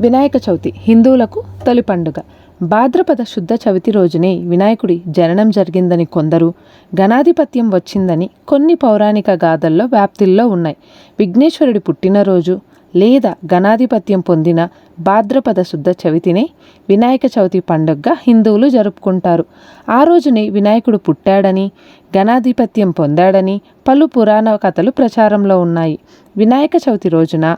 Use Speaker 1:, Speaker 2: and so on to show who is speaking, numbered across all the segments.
Speaker 1: వినాయక చవితి హిందువులకు తొలి పండుగ. భాద్రపద శుద్ధ చవితి రోజునే వినాయకుడి జననం జరిగిందని కొందరు గణాధిపత్యం వచ్చిందని కొన్ని పౌరాణిక గాథల్లో వ్యాప్తిల్లో ఉన్నాయి. విఘ్నేశ్వరుడి పుట్టినరోజు లేదా గణాధిపత్యం పొందిన భాద్రపద శుద్ధ చవితినే వినాయక చవితి పండుగగా హిందువులు జరుపుకుంటారు. ఆ రోజునే వినాయకుడు పుట్టాడని గణాధిపత్యం పొందాడని పలు పురాణ కథలు ప్రచారంలో ఉన్నాయి. వినాయక చవితి రోజున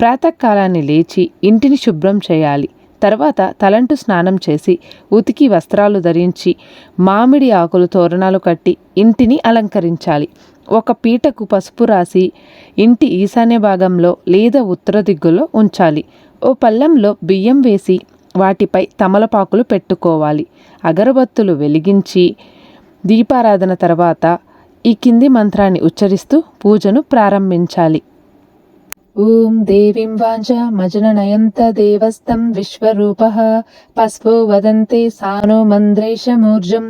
Speaker 1: ప్రాతకాలాన్ని లేచి ఇంటిని శుభ్రం చేయాలి. తర్వాత తలంటు స్నానం చేసి ఉతికి వస్త్రాలు ధరించి మామిడి ఆకులు తోరణాలు కట్టి ఇంటిని అలంకరించాలి. ఒక పీటకు పసుపు రాసి ఇంటి ఈశాన్య భాగంలో లేదా ఉత్తర దిగ్గులో ఉంచాలి. ఓ పళ్ళెంలో బియ్యం వేసి వాటిపై తమలపాకులు పెట్టుకోవాలి. అగరబత్తులు వెలిగించి దీపారాధన తర్వాత ఈ కింది మంత్రాన్ని ఉచ్చరిస్తూ పూజను ప్రారంభించాలి. ఓం దేవీం వాంఛామజననయంత దేవస్తం విశ్వరూపः పస్వో వదంతే సానో మంద్రేశమూర్జం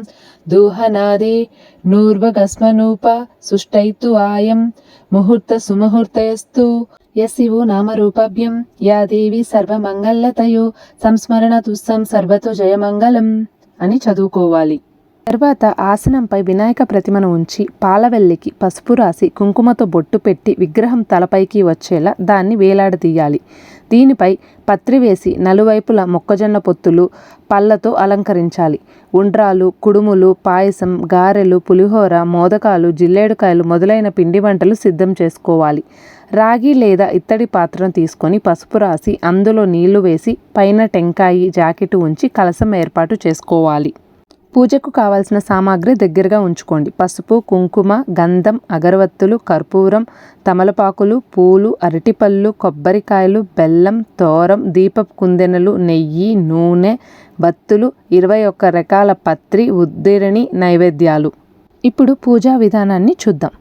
Speaker 1: దూహనాదే నూర్వగస్మనూప సుష్టైతు ఆయం ముహూర్త సుముహూర్తయస్తు యశివో నామరూపభ్యం యా దేవి సర్వమంగళతయో సంస్మరణ తుస్సం సర్వతో జయమంగళం అని చదువుకోవాలి తర్వాత ఆసనంపై వినాయక ప్రతిమను ఉంచి పాలవెల్లికి పసుపు రాసి కుంకుమతో బొట్టు పెట్టి విగ్రహం తలపైకి వచ్చేలా దాన్ని వేలాడదీయాలి. దీనిపై పత్రి వేసి నలువైపుల మొక్కజొన్న పొత్తులు పళ్ళతో అలంకరించాలి. ఉండ్రాలు కుడుములు పాయసం గారెలు పులిహోర మోదకాలు జిల్లేడుకాయలు మొదలైన పిండి వంటలు సిద్ధం చేసుకోవాలి. రాగి లేదా ఇత్తడి పాత్రను తీసుకొని పసుపు రాసి అందులో నీళ్ళు వేసి పైన టెంకాయి జాకెట్ ఉంచి కలసం ఏర్పాటు చేసుకోవాలి. పూజకు కావాల్సిన సామాగ్రి దగ్గరగా ఉంచుకోండి. పసుపు కుంకుమ గంధం అగరవత్తులు కర్పూరం తమలపాకులు పూలు అరటిపళ్ళు కొబ్బరికాయలు బెల్లం తోరం దీపపు కుందెనలు నెయ్యి నూనె బత్తులు ఇరవై ఒక్క రకాల పత్రి ఉద్దిరణి నైవేద్యాలు. ఇప్పుడు పూజా విధానాన్ని చూద్దాం.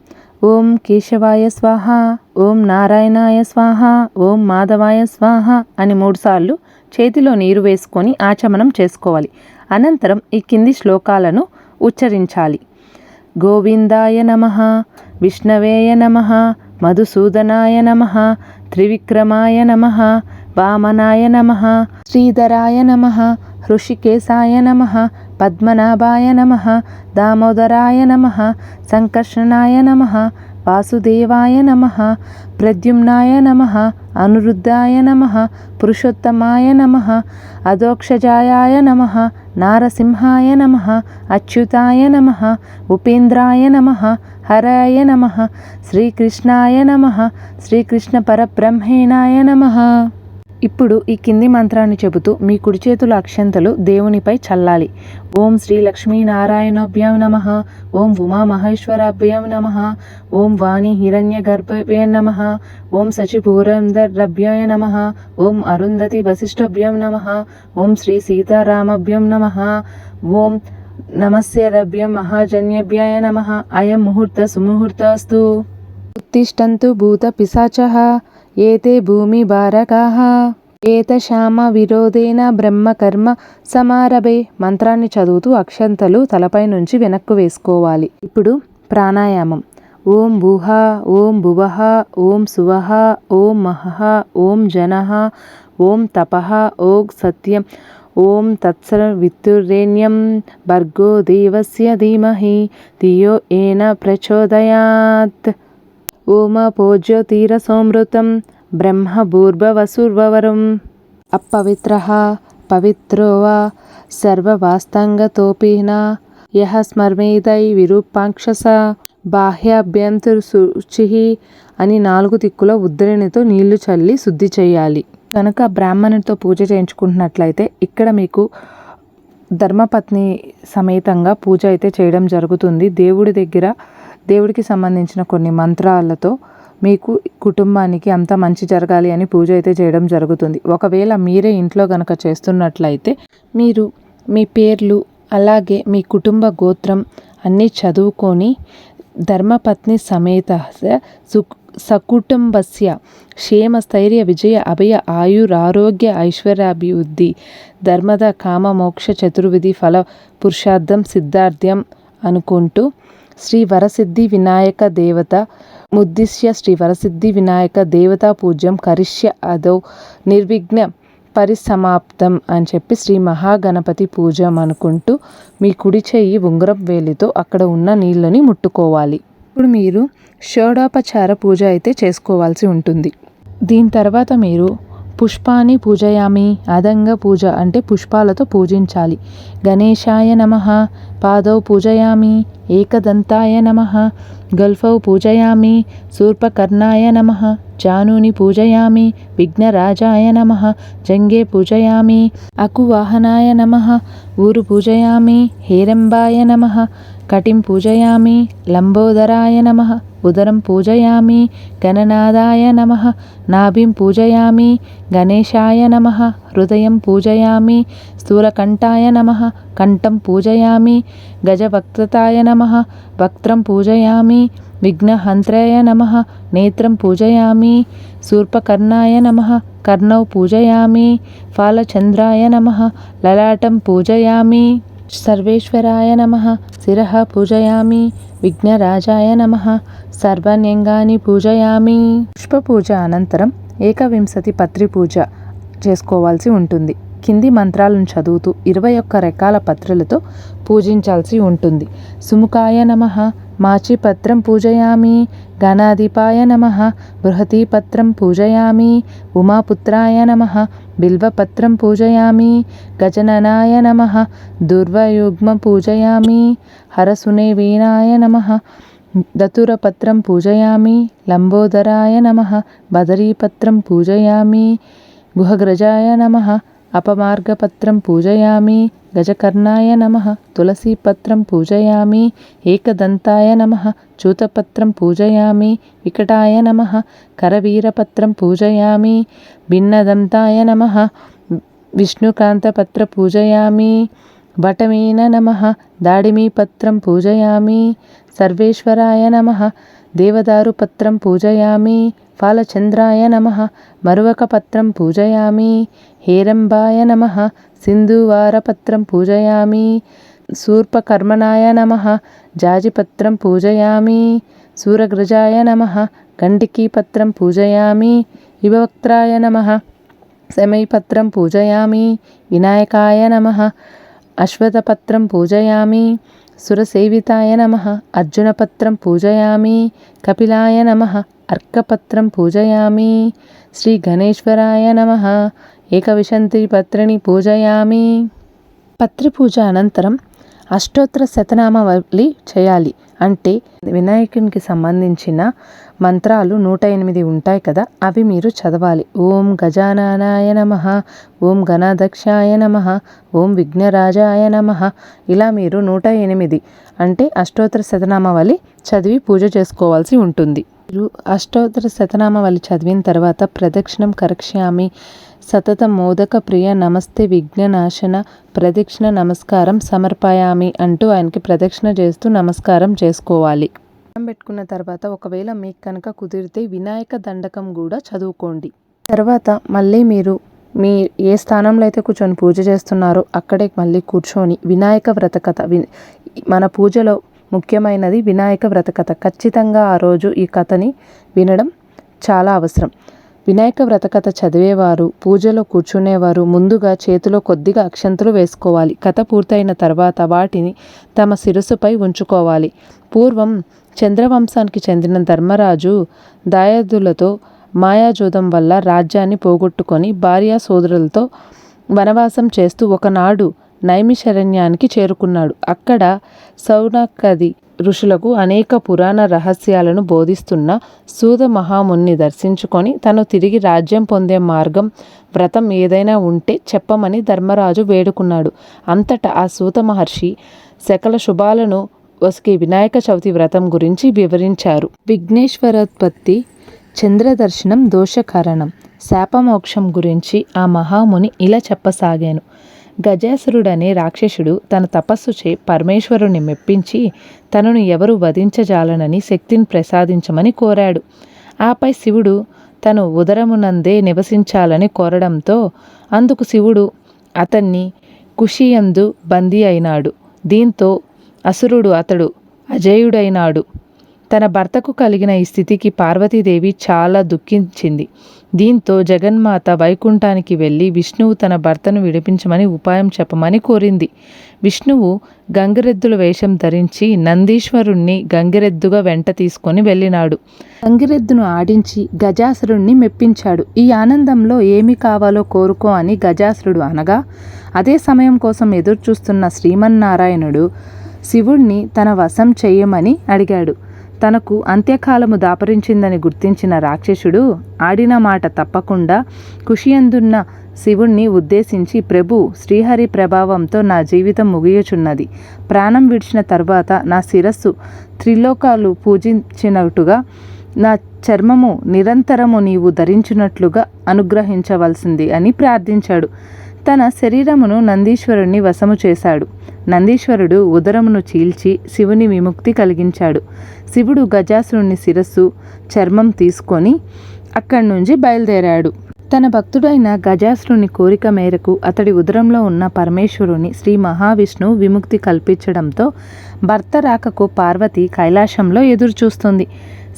Speaker 1: ఓం కేశవాయ స్వాహ ఓం నారాయణాయ స్వాహ ఓం మాధవాయ స్వాహ అని మూడుసార్లు చేతిలో నీరు వేసుకొని ఆచమనం చేసుకోవాలి. అనంతరం ఈ కింది శ్లోకాలను ఉచ్చరించాలి. గోవిందాయ నమ విష్ణవేయ నమ మధుసూదనాయ నమ త్రివిక్రమాయ నమ వామనాయ నమ శ్రీధరాయ నమ హృషికేశాయ నమ పద్మనాభాయ నమ దామోదరాయ నమ సంకర్షణాయ నమ వాసుదేవాయ నమ ప్రద్యుమ్నాయ నమ అనురుద్ధాయ నమ పురుషోత్తమాయ నమ అధోక్షజాయాయ నమ నారసింహాయ నమ అచ్యుతాయ నమ ఉపేంద్రాయ నమ హరాయ నమ శ్రీకృష్ణాయ నమ శ్రీకృష్ణ పరబ్రహ్మేణాయ నమ. ఇప్పుడు ఈ కింది మంత్రాన్ని చెబుతూ మీ కుడి చేతుల అక్షంతలు దేవునిపై చల్లాలి. ఓం శ్రీ లక్ష్మీనారాయణభ్యం నమ. ఓం ఉమా మహేశ్వరాభ్యం నమ. ఓం వాణి హిరణ్య గర్భభ్య నమ. ఓం శచిపూరందర్భ్యాయ నమ. ఓం అరుంధతి వశిష్ఠభ్యం నమ. ఓం శ్రీ సీతారామభ్యం నమ. ఓం నమస్య రభ్యం మహాజన్యభ్యాయ నమ. అయం ముహూర్త సుముహూర్తస్తు. ఉత్తిష్టంతు భూత పిశాచः. ఏతే భూమి బారకాः. ఏతశామ విరోధేన బ్రహ్మకర్మ సమారభే. మంత్రాన్ని చదువుతూ అక్షంతలు తలపై నుంచి వెనక్కు వేసుకోవాలి. ఇప్పుడు ప్రాణాయామం. ఓం భూహ ఓం భువహ ఓం సువహ ఓం మహః ఓం జనః ఓం తపః ఓం సత్యం ఓం తత్సర వితురేణ్యం భర్గో దేవస్య ధీమహి. ధియో ఏన ప్రచోదయాత్. ఓమపోజ్యోతిరసోమృతం బ్రహ్మభూర్భవసుర్వరం అపవిత్ర పవిత్రో వా సర్వవాస్తంగతోపిన యహ స్మర్మేదై విరూపాక్షస బాహ్యాభ్యంతరు శుచి అని నాలుగు దిక్కుల ఉద్ధరణితో నీళ్ళు చల్లి శుద్ధి చేయాలి. కనుక బ్రాహ్మణుడితో పూజ చేయించుకుంటున్నట్లయితే ఇక్కడ మీకు ధర్మపత్ని సమేతంగా పూజ అయితే చేయడం జరుగుతుంది. దేవుడి దగ్గర దేవుడికి సంబంధించిన కొన్ని మంత్రాలతో మీకు కుటుంబానికి అంత మంచి జరగాలి అని పూజ అయితే చేయడం జరుగుతుంది. ఒకవేళ మీరే ఇంట్లో కనుక చేస్తున్నట్లయితే మీరు మీ పేర్లు అలాగే మీ కుటుంబ గోత్రం అన్నీ చదువుకొని ధర్మపత్ని సమేత సుక్ సకుటుంబస్య క్షేమ స్థైర్య విజయ అభయ ఆయురారోగ్య ఐశ్వర్యాభివృద్ధి ధర్మద కామ మోక్ష చతుర్విధి ఫల పురుషార్థం సిద్ధార్థ్యం అనుకుంటూ శ్రీ వరసిద్ధి వినాయక దేవత ముద్దిశ్య శ్రీ వరసిద్ధి వినాయక దేవతా పూజ్యం కరిష్య అదో నిర్విఘ్న పరిసమాప్తం అని చెప్పి శ్రీ మహాగణపతి పూజ అనుకుంటూ మీ కుడి చెయ్యి ఉంగరం వేలితో అక్కడ ఉన్న నీళ్ళని ముట్టుకోవాలి. ఇప్పుడు మీరు షోడోపచార పూజ అయితే చేసుకోవాల్సి ఉంటుంది. దీని తర్వాత మీరు పుష్పాన్ని పూజయామి అదంగ పూజ అంటే పుష్పాలతో పూజించాలి. గణేశాయ నమ పాదౌ పూజయామి ఏకదంతాయ నమ గల్ఫౌ పూజయామి శూర్పకర్ణాయ నమ. జానూని పూజయామి విఘ్నరాజాయ నమ జంగే పూజయామి అకువాహనాయ నమ ఊరు పూజయామి హేరంబాయ నమ కటిం పూజయామి లంబోదరాయ నమ ఉదరం పూజయామి గణనాదాయ నమ నాభిం పూజయామి గణేశాయ నమ హృదయం పూజయామి స్థూలకంఠాయ నమ కంఠం పూజయామి గజవక్త్రతాయ నమ వక్త్రం పూజయామి విఘ్నహంత్రయ నమ నేత్రం పూజయామి శూర్పకర్ణాయ నమ కర్ణౌ పూజయామి ఫాలచంద్రాయ నమ లలాటం పూజయామి సర్వేశ్వరాయ నమ శిర పూజయామి విఘ్నరాజాయ నమ సర్వన్యంగాని పూజయామి. పుష్ప పూజ అనంతరం ఏకవింశతి పత్రి పూజ చేసుకోవాల్సి ఉంటుంది. కింది మంత్రాలను చదువుతూ ఇరవై ఒక్క రకాల పత్రులతో పూజించాల్సి ఉంటుంది. సుముఖాయ నమ. మాచిపత్రం పూజయామి. గణాధిపాయ నమ. బృహతీపత్రం పూజయామి. ఉమాపుత్రాయ నమ. బిల్వపత్రం పూజయామి. గజననాయ నమ. దుర్వయుగ్మ పూజయామి. హరసునే వీణాయ నమ. దతురపత్రం పూజయామి. లంబోదరాయ నమ. బదరీపత్రం పూజయామి. గుహగ్రజాయ నమ. అపమార్గపత్రం పూజయామి గజకర్ణాయ నమ తులసీపత్రం పూజయామి ఏకదంతాయ నమ చూతపత్రం పూజయామి వికటాయ నమ కరవీరపత్రం పూజయామి భిన్నదంతాయ నమ విష్ణుకాంతపత్ర పూజయామి వటమీన నమ దాడిమీపత్రం పూజయామి సర్వేశ్వరాయ నమ దేవదారుపత్రం పూజయామి ఫాలచంద్రాయ నమ. మరువకపత్రం పూజయామి హేరంబాయ నమ. సింధువారపత్రం పూజయామి శూర్పకర్మణాయ నమ. జాజిపత్రం పూజయామి సూరగ్రజాయ నమ. గండికీపత్రం పూజయామి విభవక్త్రాయ నమ. శమైపత్రం పూజయామి వినాయకాయ నమ. అశ్వతపత్రం పూజయామి సురసేవితాయ నమ అర్జునపత్రం పూజయామి కపిలాయ నమ అర్కపత్రం పూజయామి శ్రీ గణేశ్వరాయ నమ ఏకవిశంతి పత్రిని పూజయామి. పత్రి పూజ అనంతరం అష్టోత్తర శతనామావళి చేయాలి. అంటే వినాయకునికి సంబంధించిన మంత్రాలు నూట ఎనిమిది ఉంటాయి కదా అవి మీరు చదవాలి. ఓం గజానానాయ నమ ఓం గణాధ్యక్షాయ నమ ఓం విఘ్నరాజాయ నమ. ఇలా మీరు నూట ఎనిమిది అంటే అష్టోత్తర శతనామావళి చదివి పూజ చేసుకోవాల్సి ఉంటుంది. మీరు అష్టోత్తర శతనామావళి చదివిన తర్వాత ప్రదక్షిణం కరక్ష్యామి సతత మోదక ప్రియ నమస్తే విఘ్ననాశన ప్రదక్షిణ నమస్కారం సమర్పయామి అంటూ ఆయనకి ప్రదక్షిణ చేస్తూ నమస్కారం చేసుకోవాలి. దండం పెట్టుకున్న తర్వాత ఒకవేళ మీకు కనుక కుదిరితే వినాయక దండకం కూడా చదువుకోండి. తర్వాత మళ్ళీ మీరు మీ ఏ స్థానంలో అయితే కూర్చొని పూజ చేస్తున్నారో అక్కడే మళ్ళీ కూర్చొని వినాయక వ్రతకథ వి మన పూజలో ముఖ్యమైనది వినాయక వ్రతకథ ఖచ్చితంగా ఆ రోజు ఈ కథని వినడం చాలా అవసరం. వినాయక వ్రతకథ చదివేవారు పూజలో కూర్చునేవారు ముందుగా చేతిలో కొద్దిగా అక్షంతలు వేసుకోవాలి. కథ పూర్తయిన తర్వాత వాటిని తమ శిరస్సుపై ఉంచుకోవాలి. పూర్వం చంద్రవంశానికి చెందిన ధర్మరాజు దాయాదులతో మాయాజూదం వల్ల రాజ్యాన్ని పోగొట్టుకొని భార్య సోదరులతో వనవాసం చేస్తూ ఒకనాడు నైమిశరణ్యానికి చేరుకున్నాడు. అక్కడ సౌనకది ఋషులకు అనేక పురాణ రహస్యాలను బోధిస్తున్న సూద మహాముని దర్శించుకొని తను తిరిగి రాజ్యం పొందే మార్గం వ్రతం ఏదైనా ఉంటే చెప్పమని ధర్మరాజు వేడుకున్నాడు. అంతటా ఆ సూత మహర్షి సకల శుభాలను వస్కి వినాయక చవితి వ్రతం గురించి వివరించారు. విఘ్నేశ్వరోత్పత్తి చంద్రదర్శనం దోషకరణం శాపమోక్షం గురించి ఆ మహాముని ఇలా చెప్పసాగాను. గజాసురుడనే రాక్షసుడు తన తపస్సుచే పరమేశ్వరుని మెప్పించి తనను ఎవరు వధించజాలనని శక్తిని ప్రసాదించమని కోరాడు. ఆపై శివుడు తను ఉదరమునందే నివసించాలని కోరడంతో అందుకు శివుడు అతన్ని కుషియందు బందీ అయినాడు. దీంతో అసురుడు అతడు అజేయుడైనాడు. తన భర్తకు కలిగిన ఈ స్థితికి పార్వతీదేవి చాలా దుఃఖించింది. దీంతో జగన్మాత వైకుంఠానికి వెళ్ళి విష్ణువు తన భర్తను విడిపించమని ఉపాయం చెప్పమని కోరింది. విష్ణువు గంగిరెద్దుల వేషం ధరించి నందీశ్వరుణ్ణి గంగిరెద్దుగా వెంట తీసుకొని వెళ్ళినాడు. గంగిరెద్దును ఆడించి గజాసురుణ్ణి మెప్పించాడు. ఈ ఆనందంలో ఏమి కావాలో కోరుకో అని గజాసురుడు అనగా అదే సమయం కోసం ఎదురుచూస్తున్న శ్రీమన్నారాయణుడు శివుణ్ణి తన వశం చెయ్యమని అడిగాడు. తనకు అంత్యకాలము దాపరించిందని గుర్తించిన రాక్షసుడు ఆడిన మాట తప్పకుండా కుషియందున్న శివుణ్ణి ఉద్దేశించి ప్రభు శ్రీహరి ప్రభావంతో నా జీవితం ముగియుచున్నది. ప్రాణం విడిచిన తర్వాత నా శిరస్సు త్రిలోకాలు పూజించినట్టుగా నా చర్మము నిరంతరము నీవు ధరించినట్లుగా అనుగ్రహించవలసింది అని ప్రార్థించాడు. తన శరీరమును నందీశ్వరుణ్ణి వశము చేశాడు. నందీశ్వరుడు ఉదరమును చీల్చి శివుని విముక్తి కలిగించాడు. శివుడు గజాసురుణ్ణి శిరస్సు చర్మం తీసుకొని అక్కడి నుంచి బయలుదేరాడు. తన భక్తుడైన గజాసురుని కోరిక మేరకు అతడి ఉదరంలో ఉన్న పరమేశ్వరుని శ్రీ మహావిష్ణువు విముక్తి కల్పించడంతో భర్త రాకకు పార్వతి కైలాసంలో ఎదురుచూస్తుంది.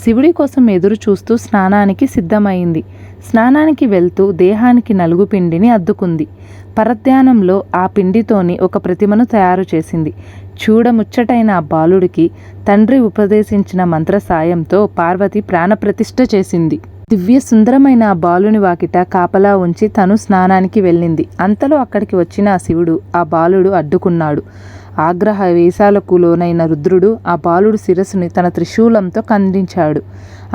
Speaker 1: శివుడి కోసం ఎదురు చూస్తూ స్నానానికి సిద్ధమైంది. స్నానానికి వెళ్తూ దేహానికి నలుగు పిండిని అద్దుకుంది. పరధ్యానంలో ఆ పిండితోని ఒక ప్రతిమను తయారు చేసింది. చూడముచ్చటైన ఆ బాలుడికి తండ్రి ఉపదేశించిన మంత్ర సాయంతో పార్వతి ప్రాణప్రతిష్ఠ చేసింది. దివ్య సుందరమైన ఆ బాలుని వాకిట కాపలా ఉంచి తను స్నానానికి వెళ్ళింది. అంతలో అక్కడికి వచ్చిన ఆ శివుడు ఆ బాలుడు అడ్డుకున్నాడు. ఆగ్రహ వేషాలకు లోనైన రుద్రుడు ఆ బాలుడు శిరస్సుని తన త్రిశూలంతో ఖండించాడు.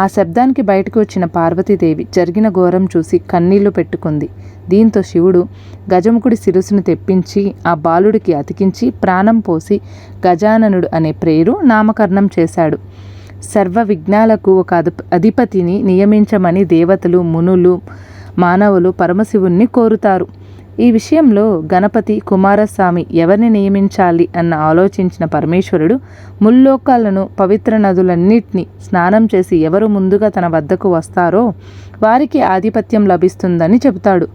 Speaker 1: ఆ శబ్దానికి బయటకు వచ్చిన పార్వతీదేవి జరిగిన ఘోరం చూసి కన్నీళ్ళు పెట్టుకుంది. దీంతో శివుడు గజముకుడి శిరస్సును తెప్పించి ఆ బాలుడికి అతికించి ప్రాణం పోసి గజాననుడు అనే పేరు నామకరణం చేశాడు. సర్వ విఘ్నాలకు ఒక అధిపతిని నియమించమని దేవతలు మునులు మానవులు పరమశివుణ్ణి కోరుతారు. ఈ విషయంలో గణపతి కుమారస్వామి ఎవరిని నియమించాలి అన్న ఆలోచించిన పరమేశ్వరుడు ముల్లోకాలను పవిత్ర నదులన్నిటినీ స్నానం చేసి ఎవరు ముందుగా తన వద్దకు వస్తారో వారికి ఆధిపత్యం లభిస్తుందని చెబుతాడు.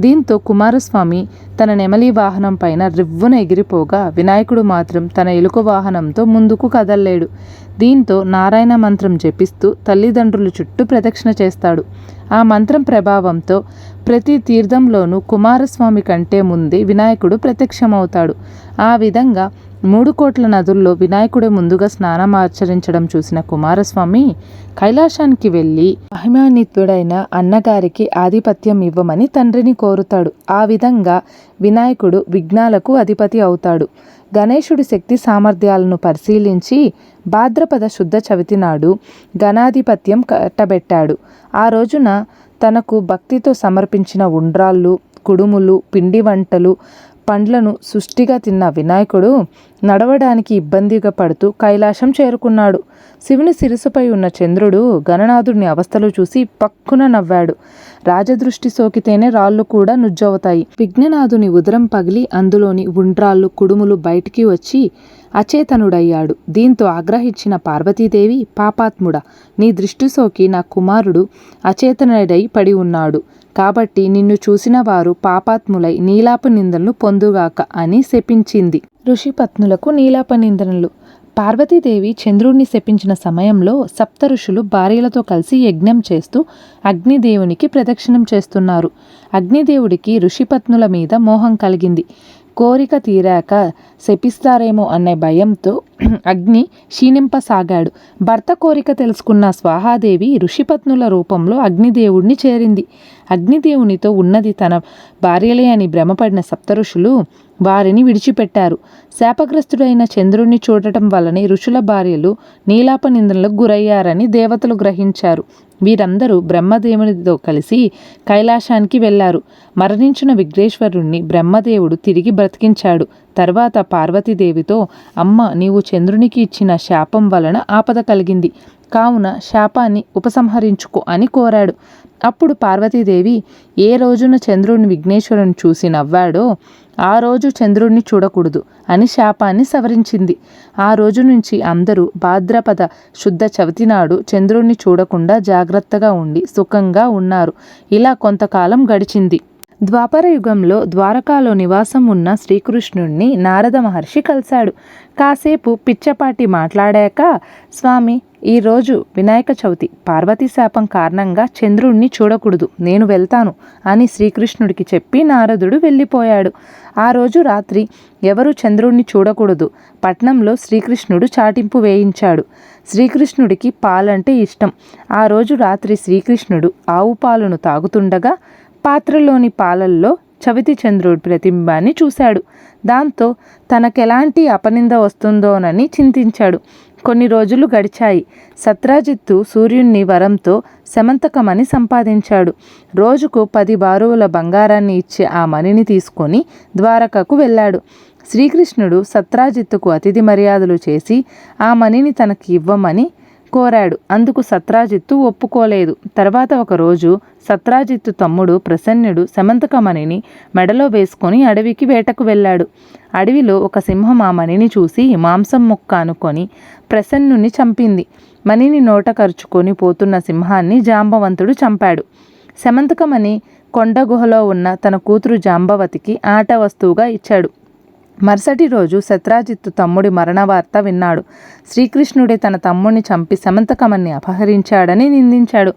Speaker 1: దీంతో కుమారస్వామి తన నెమలి వాహనం పైన రివ్వున ఎగిరిపోగా వినాయకుడు మాత్రం తన ఎలుక వాహనంతో ముందుకు కదల్లేడు. దీంతో నారాయణ మంత్రం జపిస్తూ తల్లిదండ్రుల చుట్టూ ప్రదక్షిణ చేస్తాడు. ఆ మంత్రం ప్రభావంతో ప్రతి తీర్థంలోనూ కుమారస్వామి కంటే ముందే వినాయకుడు ప్రత్యక్షమవుతాడు. ఆ విధంగా మూడు కోట్ల నదుల్లో వినాయకుడే ముందుగా స్నానం ఆచరించడం చూసిన కుమారస్వామి కైలాసానికి వెళ్ళి మహిమాన్వితుడైన అన్నగారికి ఆధిపత్యం ఇవ్వమని తండ్రిని కోరుతాడు. ఆ విధంగా వినాయకుడు విఘ్నాలకు అధిపతి అవుతాడు. గణేశుడి శక్తి సామర్థ్యాలను పరిశీలించి భాద్రపద శుద్ధ చవితి నాడు గణాధిపత్యం కట్టబెట్టాడు. ఆ రోజున తనకు భక్తితో సమర్పించిన ఉండ్రాళ్ళు కుడుములు పిండి వంటలు పండ్లను సుష్టిగా తిన్న వినాయకుడు నడవడానికి ఇబ్బందిగా పడుతూ కైలాసం చేరుకున్నాడు. శివుని శిరసుపై ఉన్న చంద్రుడు గణనాథుడిని అవస్థలు చూసి పక్కున నవ్వాడు. రాజదృష్టి సోకితేనే రాళ్ళు కూడా నుజ్జవుతాయి. విఘ్ననాథుని ఉదరం పగిలి అందులోని ఉండ్రాళ్ళు కుడుములు బయటికి వచ్చి అచేతనుడయ్యాడు. దీంతో ఆగ్రహించిన పార్వతీదేవి పాపాత్ముడ నీ దృష్టి సోకి నా కుమారుడు అచేతనుడై పడి ఉన్నాడు. కాబట్టి నిన్ను చూసిన వారు పాపాత్ములై నీలాప నిందనలు పొందుగాక అని శపించింది. ఋషిపత్నులకు నీలాప నిందనలు. పార్వతీదేవి చంద్రుడిని శపించిన సమయంలో సప్త ఋషులు భార్యలతో కలిసి యజ్ఞం చేస్తూ అగ్నిదేవునికి ప్రదక్షిణం చేస్తున్నారు. అగ్నిదేవుడికి ఋషిపత్నుల మీద మోహం కలిగింది. కోరిక తీరాక శపిస్తారేమో అనే భయంతో అగ్ని క్షీణింపసాగాడు. భర్త కోరిక తెలుసుకున్న స్వాహాదేవి ఋషిపత్నుల రూపంలో అగ్నిదేవుడిని చేరింది. అగ్నిదేవునితో ఉన్నది తన భార్యలే అని భ్రమపడిన సప్తఋషులు వారిని విడిచిపెట్టారు. శాపగ్రస్తుడైన చంద్రుణ్ణి చూడటం వలనే ఋషుల భార్యలు నీలాప నిందనలకు గురయ్యారని దేవతలు గ్రహించారు. వీరందరూ బ్రహ్మదేవునితో కలిసి కైలాసానికి వెళ్ళారు. మరణించిన విఘ్నేశ్వరుణ్ణి బ్రహ్మదేవుడు తిరిగి బ్రతికించాడు. తర్వాత పార్వతీదేవితో అమ్మ నీవు చంద్రునికి ఇచ్చిన శాపం వలన ఆపద కలిగింది. కావున శాపాన్ని ఉపసంహరించుకో అని కోరాడు. అప్పుడు పార్వతీదేవి ఏ రోజున చంద్రుడిని విఘ్నేశ్వరుని చూసి నవ్వాడో ఆ రోజు చంద్రుణ్ణి చూడకూడదు అని శాపాన్ని సవరించింది. ఆ రోజు నుంచి అందరూ భాద్రపద శుద్ధ చవితి నాడు చంద్రుణ్ణి చూడకుండా జాగ్రత్తగా ఉండి సుఖంగా ఉన్నారు. ఇలా కొంతకాలం గడిచింది. ద్వాపర యుగంలో ద్వారకాలో నివాసం ఉన్న శ్రీకృష్ణుణ్ణి నారద మహర్షి కలిశాడు. కాసేపు పిచ్చపాటి మాట్లాడాక స్వామి ఈరోజు వినాయక చవితి. పార్వతీ శాపం కారణంగా చంద్రుణ్ణి చూడకూడదు. నేను వెళ్తాను అని శ్రీకృష్ణుడికి చెప్పి నారదుడు వెళ్ళిపోయాడు. ఆ రోజు రాత్రి ఎవరు చంద్రుణ్ణి చూడకూడదు. పట్నంలో శ్రీకృష్ణుడు చాటింపు వేయించాడు. శ్రీకృష్ణుడికి పాలంటే ఇష్టం. ఆ రోజు రాత్రి శ్రీకృష్ణుడు ఆవు పాలను తాగుతుండగా పాత్రలోని పాలల్లో చవితి చంద్రుడి ప్రతిబింబాన్ని చూశాడు. దాంతో తనకెలాంటి అపనింద వస్తుందోనని చింతించాడు. కొన్ని రోజులు గడిచాయి. సత్రాజిత్తు సూర్యుణ్ణి వరంతో శమంతకమని సంపాదించాడు. రోజుకు పది బారువుల బంగారాన్ని ఇచ్చే ఆ మణిని తీసుకొని ద్వారకకు వెళ్ళాడు. శ్రీకృష్ణుడు సత్రాజిత్తుకు అతిథి మర్యాదలు చేసి ఆ మణిని తనకి ఇవ్వమని కోరాడు. అందుకు సత్రాజిత్తు ఒప్పుకోలేదు. తర్వాత ఒకరోజు సత్రాజిత్తు తమ్ముడు ప్రసన్నుడు శమంతకమణిని మెడలో వేసుకొని అడవికి వేటకు వెళ్ళాడు. అడవిలో ఒక సింహం ఆ మణిని చూసి మాంసం ముక్క అనుకొని ప్రసన్నుని చంపింది. మణిని నోట కరుచుకొని పోతున్న సింహాన్ని జాంబవంతుడు చంపాడు. శమంతకమణి కొండ గుహలో ఉన్న తన కూతురు జాంబవతికి ఆట వస్తువుగా ఇచ్చాడు. మరుసటి రోజు శత్రాజిత్తు తమ్ముడి మరణ వార్త విన్నాడు. శ్రీకృష్ణుడే తన తమ్ముడిని చంపి సమంతకమన్ని అపహరించాడని నిందించాడు.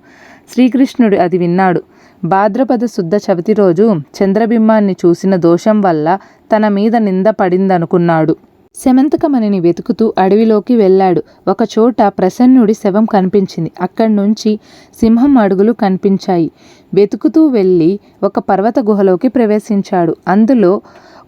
Speaker 1: శ్రీకృష్ణుడు అది విన్నాడు. భాద్రపద శుద్ధ చవితి రోజు చంద్రబింబాన్ని చూసిన దోషం వల్ల తన మీద నింద పడిందనుకున్నాడు. శమంతకమణిని వెతుకుతూ అడవిలోకి వెళ్ళాడు. ఒకచోట ప్రసన్నుడి శవం కనిపించింది. అక్కడి నుంచి సింహం అడుగులు కనిపించాయి. వెతుకుతూ వెళ్ళి ఒక పర్వత గుహలోకి ప్రవేశించాడు. అందులో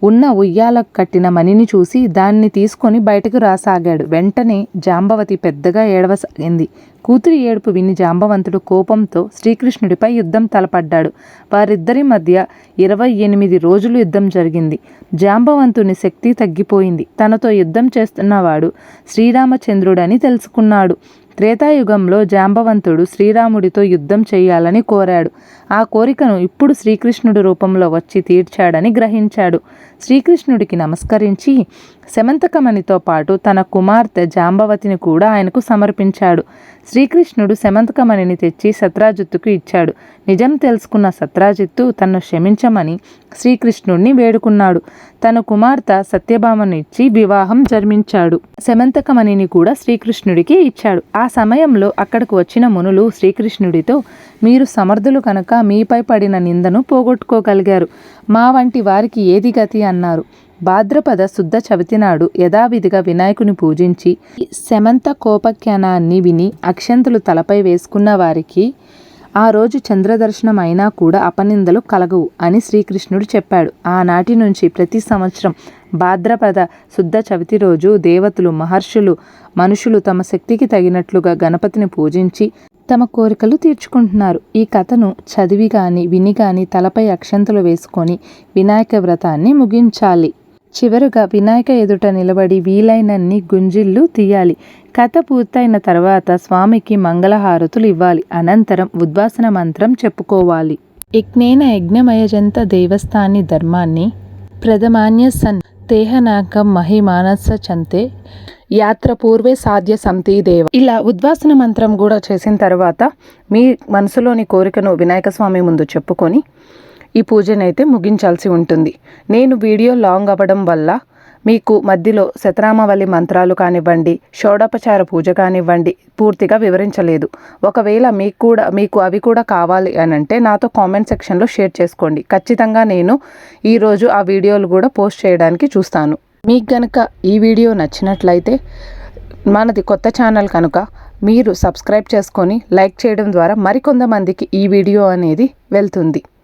Speaker 1: ఉన్న ఉయ్యాల కట్టిన మణిని చూసి దాన్ని తీసుకొని బయటకు రాసాగాడు. వెంటనే జాంబవతి పెద్దగా ఏడవసాగింది. కూతురి ఏడుపు విని జాంబవంతుడు కోపంతో శ్రీకృష్ణుడిపై యుద్ధం తలపడ్డాడు. వారిద్దరి మధ్య ఇరవై ఎనిమిది రోజులు యుద్ధం జరిగింది. జాంబవంతుని శక్తి తగ్గిపోయింది. తనతో యుద్ధం చేస్తున్నవాడు శ్రీరామచంద్రుడని తెలుసుకున్నాడు. త్రేతాయుగంలో జాంబవంతుడు శ్రీరాముడితో యుద్ధం చేయాలని కోరాడు. ఆ కోరికను ఇప్పుడు శ్రీకృష్ణుడి రూపంలో వచ్చి తీర్చాడని గ్రహించాడు. శ్రీకృష్ణుడికి నమస్కరించి శమంతకమణితో పాటు తన కుమార్తె జాంబవతిని కూడా ఆయనకు సమర్పించాడు. శ్రీకృష్ణుడు శమంతకమణిని తెచ్చి సత్రాజిత్తుకు ఇచ్చాడు. నిజం తెలుసుకున్న సత్రాజిత్తు తన్ను క్షమించమని శ్రీకృష్ణుడిని వేడుకున్నాడు. తన కుమార్తె సత్యభామను ఇచ్చి వివాహం జన్మించాడు శమంతకమణిని కూడా శ్రీకృష్ణుడికి ఇచ్చాడు. ఆ సమయంలో అక్కడకు వచ్చిన మునులు శ్రీకృష్ణుడితో మీరు సమర్థులు కనుక మీపై పడిన నిందను పోగొట్టుకోగలిగారు. మా వంటి వారికి ఏది గతి అన్నారు. భాద్రపద శుద్ధ చవితి నాడు యథావిధిగా వినాయకుని పూజించి శమంత కోపఖ్యానాన్ని విని అక్షంతులు తలపై వేసుకున్న వారికి ఆ రోజు చంద్రదర్శనం అయినా కూడా అపనిందలు కలగవు అని శ్రీకృష్ణుడు చెప్పాడు. ఆనాటి నుంచి ప్రతి సంవత్సరం భాద్రపద శుద్ధ చవితి రోజు దేవతలు మహర్షులు మనుషులు తమ శక్తికి తగినట్లుగా గణపతిని పూజించి తమ కోరికలు తీర్చుకుంటున్నారు. ఈ కథను చదివి కానీ విని కానీ తలపై అక్షంతలు వేసుకొని వినాయక వ్రతాన్ని ముగించాలి. చివరగా వినాయక ఎదుట నిలబడి వీలైనన్ని గుంజిళ్ళు తీయాలి. కథ పూర్తయిన తర్వాత స్వామికి మంగళహారతులు ఇవ్వాలి. అనంతరం ఉద్వాసన మంత్రం చెప్పుకోవాలి. యజ్ఞేన యజ్ఞమయజంత దేవస్థాని ధర్మాన్ని ప్రథమాన్య సన్ తేహనాకం మహిమానస చంతే యాత్ర పూర్వే సాధ్య సంతి దేవ. ఇలా ఉద్వాసన మంత్రం కూడా చేసిన తర్వాత మీ మనసులోని కోరికను వినాయక స్వామి ముందు చెప్పుకొని ఈ పూజనైతే ముగించాల్సి ఉంటుంది. నేను వీడియో లాంగ్ అవ్వడం వల్ల మీకు మధ్యలో శతరామవల్లి మంత్రాలు కానివ్వండి షోడోపచార పూజ కానివ్వండి పూర్తిగా వివరించలేదు. ఒకవేళ మీకు కూడా మీకు అవి కూడా కావాలి అని అంటే నాతో కామెంట్ సెక్షన్లో షేర్ చేసుకోండి. ఖచ్చితంగా నేను ఈరోజు ఆ వీడియోలు కూడా పోస్ట్ చేయడానికి చూస్తాను. మీకు గనక ఈ వీడియో నచ్చినట్లయితే మనది కొత్త ఛానల్ కనుక మీరు సబ్స్క్రైబ్ చేసుకొని లైక్ చేయడం ద్వారా మరికొంతమందికి ఈ వీడియో అనేది వెళ్తుంది.